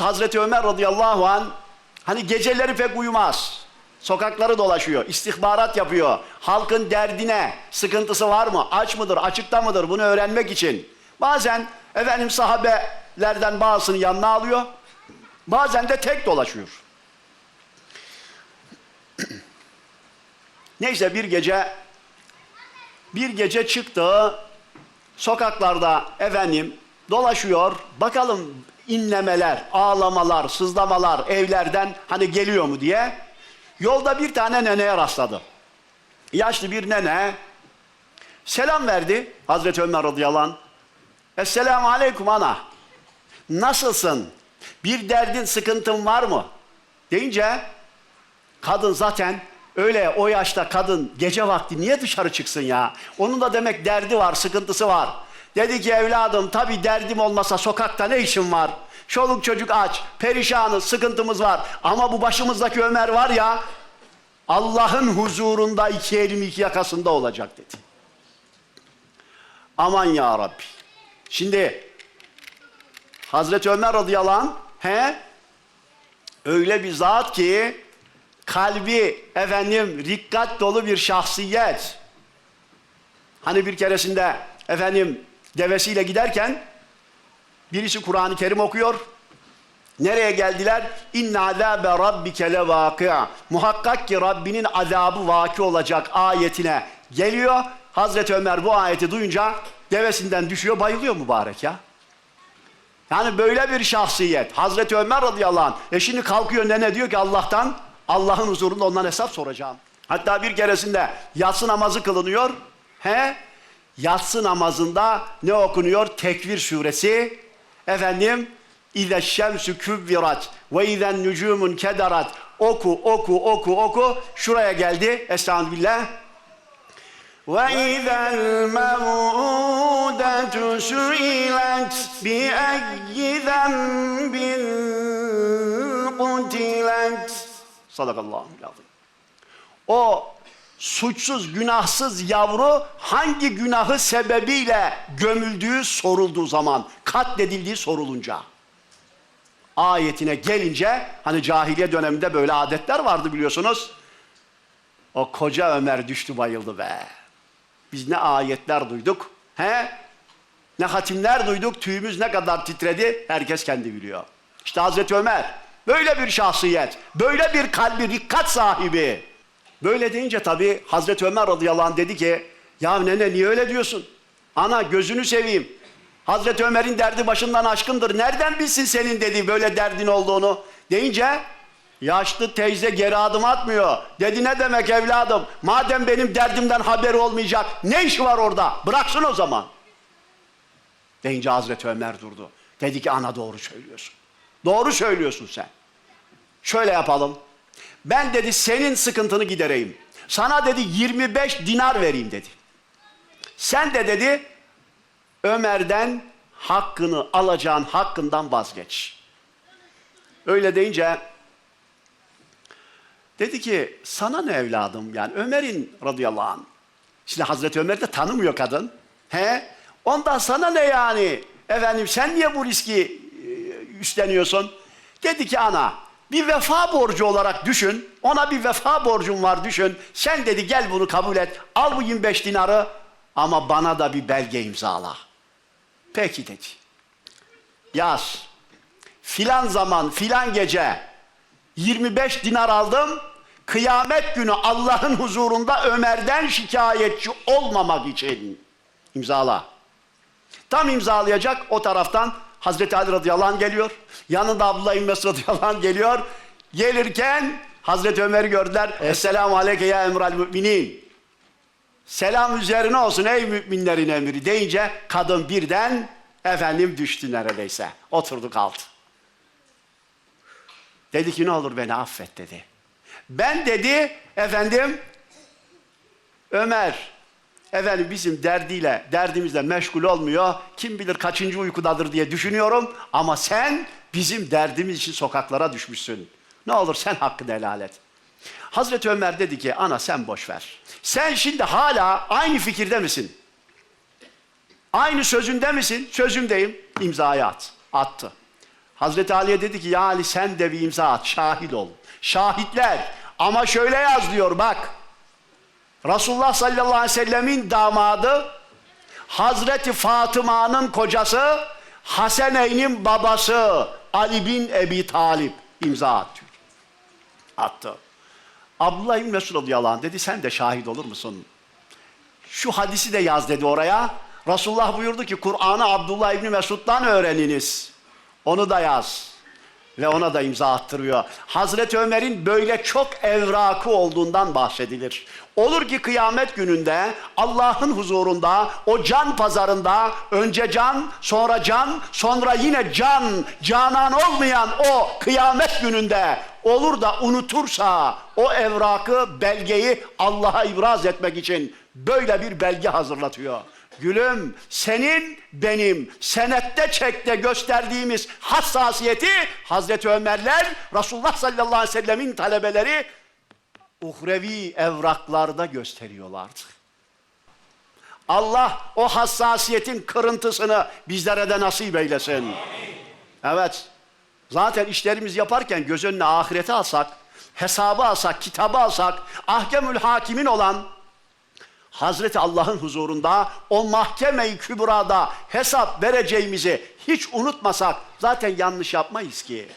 Hazreti Ömer radıyallahu an hani geceleri pek uyumaz. Sokakları dolaşıyor, istihbarat yapıyor. Halkın derdine, sıkıntısı var mı, aç mıdır, açıkta mıdır bunu öğrenmek için. Bazen efendim sahabelerden bazısını yanına alıyor. Bazen de tek dolaşıyor. Neyse bir gece bir gece çıktı sokaklarda efendim dolaşıyor. Bakalım inlemeler, ağlamalar, sızlamalar evlerden hani geliyor mu diye. Yolda bir tane neneye rastladı. Yaşlı bir nene selam verdi Hazreti Ömer radıyallahu anh. Esselamu aleyküm ana. Nasılsın? Bir derdin, sıkıntın var mı? Deyince kadın zaten öyle o yaşta kadın gece vakti niye dışarı çıksın ya? Onun da demek derdi var, sıkıntısı var. Dedi ki evladım tabii derdim olmasa sokakta ne işim var? Çoluk çocuk aç, perişanız, sıkıntımız var. Ama bu başımızdaki Ömer var ya Allah'ın huzurunda iki elim iki yakasında olacak dedi. Aman ya Rabbi. Şimdi Hazreti Ömer radıyallahu anh he, öyle bir zat ki kalbi efendim rikkat dolu bir şahsiyet. Hani bir keresinde efendim devesiyle giderken birisi Kur'an-ı Kerim okuyor. Nereye geldiler? İnne azabe rabbike levâkı'a. Muhakkak ki Rabbinin azabı vaki olacak ayetine geliyor. Hazreti Ömer bu ayeti duyunca devesinden düşüyor, bayılıyor mübarek ya. Yani böyle bir şahsiyet. Hazreti Ömer radıyallahu anh. E şimdi kalkıyor nene diyor ki Allah'tan, Allah'ın huzurunda ondan hesap soracağım. Hatta bir keresinde yatsı namazı kılınıyor. He? Yatsı namazında ne okunuyor? Tekvir suresi. Efendim, İze şemsü küvvirat ve izen nücumun kederat. Oku, oku, oku, oku. Şuraya geldi. Estağfirullah. Ve izel mev'udetü sü'ilet bi eyyi zembin kutilet. Sadakallahu lazım. O suçsuz, günahsız yavru hangi günahı sebebiyle gömüldüğü sorulduğu zaman, katledildiği sorulunca. Ayetine gelince, hani cahiliye döneminde böyle adetler vardı biliyorsunuz. O koca Ömer düştü bayıldı be. Biz ne ayetler duyduk, he? Ne hatimler duyduk, tüyümüz ne kadar titredi, herkes kendi biliyor. İşte Hazreti Ömer, böyle bir şahsiyet, böyle bir kalbi dikkat sahibi. Böyle deyince tabii Hazreti Ömer radıyallahu anh dedi ki, ya nene niye öyle diyorsun? Ana gözünü seveyim. Hazreti Ömer'in derdi başından aşkındır. Nereden bilsin senin dediği böyle derdin olduğunu? Deyince Yaşlı teyze geri adım atmıyor. Dedi ne demek evladım? Madem benim derdimden haberi olmayacak ne işi var orada? Bıraksın o zaman. Deyince Hazreti Ömer durdu. Dedi ki ana doğru söylüyorsun. Doğru söylüyorsun sen. Şöyle yapalım. Ben dedi senin sıkıntını gidereyim. Sana dedi 25 dinar vereyim dedi. Sen de dedi Ömer'den hakkını alacağın hakkından vazgeç. Öyle deyince Dedi ki sana ne evladım yani Ömer'in radıyallahu anh. Şimdi Hazreti Ömer de tanımıyor kadın. He? Ondan sana ne yani? Efendim sen niye bu riski e, üstleniyorsun? Dedi ki ana bir vefa borcu olarak düşün. Ona bir vefa borcum var düşün. Sen dedi gel bunu kabul et. Al bu 25 dinarı ama bana da bir belge imzala. Peki dedi. Yaz. Filan zaman filan gece 25 dinar aldım. Kıyamet günü Allah'ın huzurunda Ömer'den şikayetçi olmamak için imzala. Tam imzalayacak o taraftan Hazreti Ali radıyallahu anh geliyor. Yanında Abdullah İbn Mesud radıyallahu anh geliyor. Gelirken Hazreti Ömer'i gördüler. Esselamu aleyke ya emral müminin. Selam üzerine olsun ey müminlerin emri deyince kadın birden efendim düştü neredeyse. Oturdu kaldı. Dedi ki ne olur beni affet dedi. Ben dedi efendim Ömer efendim bizim derdiyle derdimizle meşgul olmuyor. Kim bilir kaçıncı uykudadır diye düşünüyorum ama sen bizim derdimiz için sokaklara düşmüşsün. Ne olur sen hakkını helal et. Hazreti Ömer dedi ki ana sen boş ver. Sen şimdi hala aynı fikirde misin? Aynı sözünde misin? Sözümdeyim. İmzayı at. Attı. Hazreti Ali'ye dedi ki ya Ali sen de bir imza at, şahit ol. Şahitler ama şöyle yaz diyor bak. Resulullah sallallahu aleyhi ve sellemin damadı, Hazreti Fatıma'nın kocası, Haseneyn'in babası Ali bin Ebi Talip imza at diyor. Attı. Abdullah İbni Mesud radıyallahu anh dedi sen de şahit olur musun? Şu hadisi de yaz dedi oraya. Resulullah buyurdu ki Kur'an'ı Abdullah İbni Mesud'dan öğreniniz. Onu da yaz. Ve ona da imza attırıyor. Hazreti Ömer'in böyle çok evrakı olduğundan bahsedilir. Olur ki kıyamet gününde Allah'ın huzurunda o can pazarında önce can sonra can sonra yine can canan olmayan o kıyamet gününde olur da unutursa o evrakı belgeyi Allah'a ibraz etmek için böyle bir belge hazırlatıyor. Gülüm senin benim senette çekte gösterdiğimiz hassasiyeti Hazreti Ömerler Resulullah sallallahu aleyhi ve sellemin talebeleri uhrevi evraklarda gösteriyorlardı. Allah o hassasiyetin kırıntısını bizlere de nasip eylesin. Evet. Zaten işlerimiz yaparken göz önüne ahireti alsak, hesabı alsak, kitabı alsak, ahkemül hakimin olan Hazreti Allah'ın huzurunda o mahkeme-i kübrada hesap vereceğimizi hiç unutmasak zaten yanlış yapmayız ki.